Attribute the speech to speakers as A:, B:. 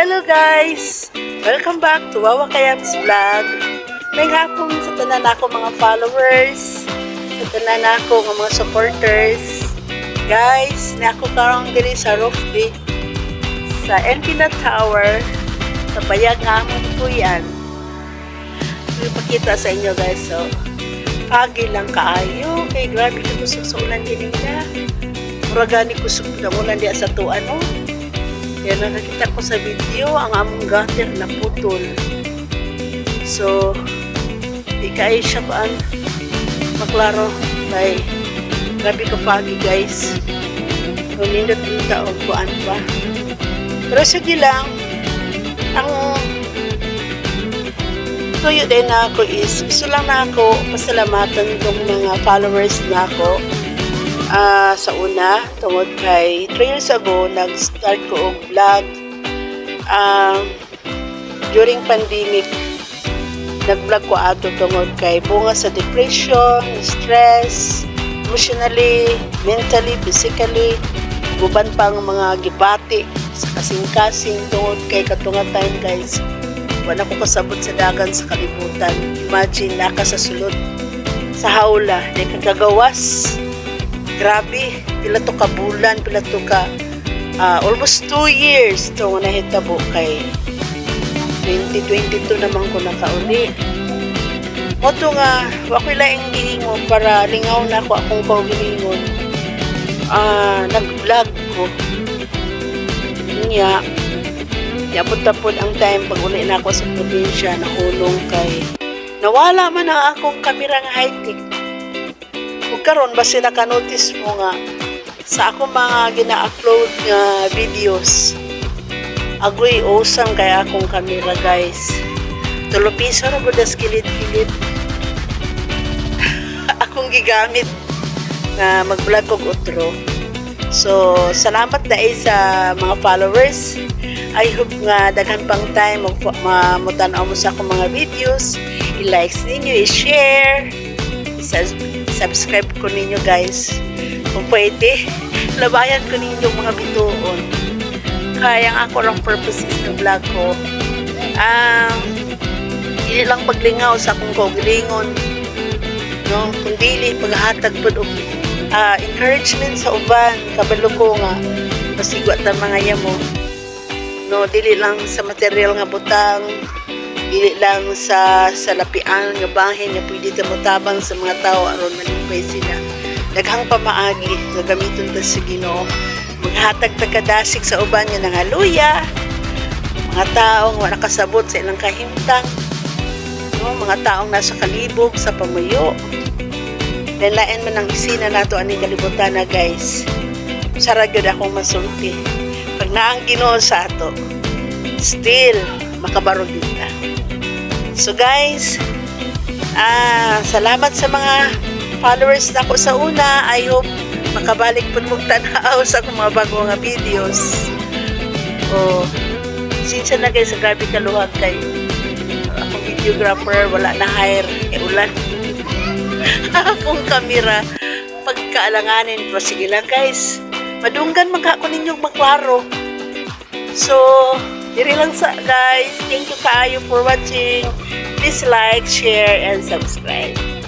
A: Hello guys! Welcome back to Wawa Kayams Vlog. May hapon sa tanan ako mga followers, sa tanan ako ng mga supporters. Guys, na ako karong diri sa roof sa Empina Tower sa bayag nga amon po yan. Ipakita sa inyo guys. So, pagi lang kaayo. Kay grabe kusog sa ulan din nila. Muragani kusog na ulan diya sa to ano. Yan ang nakita ko sa video, ang among gutter na putol. So, di kaya siya paan maklaro. Kay, grabe ka pagi guys. Kumindot yung taon kuan pa. Pero sige lang, ang tuyo din na ako is, gusto lang na ako pasalamatan ng mga followers na ako Ah, sa una, tungod kay 3 years ago, nag-start ko og vlog. Um, during pandemic, nag-vlog ko ato tungod kay bunga sa depression, stress, emotionally, mentally, physically, guban pang mga gibati sa kasing-kasing tungod kay katungatan guys. Wala ko kasabot sa dagan sa kalibutan. Imagine, naka sa sulod sa haula, di kagagawas grabe pila to ka bulan pila to ka ah, almost 2 years to nga nahitabo kay 2022 naman ko nakauli. Mo to nga wako'y laing gihingon para lingaw na ako akong kaugilingon ah nag-vlog ko. Niya yapot-tapod ang time pag uli na ako sa probinsya nahulong kay nawala man ang akong kamera nga high-tech Ug karon basi naka-notice mo nga sa ako mga gina-upload nga videos. Agoy awesome kaya akong camera guys. Tulo piso ra gud as kilid-kilid. akong gigamit na mag-vlog og outro. So, salamat dahil sa mga followers. I hope nga daghan pang time mamutan mo sa akong mga videos. I-likes ninyo, i-share, i-subscribe subscribe ko ninyo guys. Kung pwede, labayan ko ninyo mga bituon. Kaya ang ako lang purpose is ng vlog ko. Um, hindi lang paglingaw sa akong kaugalingon. No? Kundi paghatag po og uh, encouragement sa uban. Kabalo ko nga, pasigwat ang mga yamo. No, dili lang sa material nga butang, dili lang sa sa lapian nga bahin nga pwede ta motabang sa mga tao aron malipay sila. Daghang pamaagi nga gamiton ta sa Ginoo. Maghatag ta kadasig sa uban nga nangaluya. Mga taong wala kasabot sa ilang kahimtang. No? mga taong nasa kalibog sa pamayo. Lain man ang isina nato ani kalibutan na guys. Sarag gyud akong masulti. Pag naang Ginoo sa ato still makabarog ta So guys, ah, salamat sa mga followers na ko sa una. I hope makabalik po mong tanaw sa akong mga bago nga videos. Oh, sinsa na guys, grabe kaluhag kay akong videographer, wala na hire, e ulan. akong kamera, pagkaalanganin, pero sige lang guys, madunggan magkako ninyong maklaro. So, Diri lang sa guys. Thank you kaayo for watching. Please like, share, and subscribe.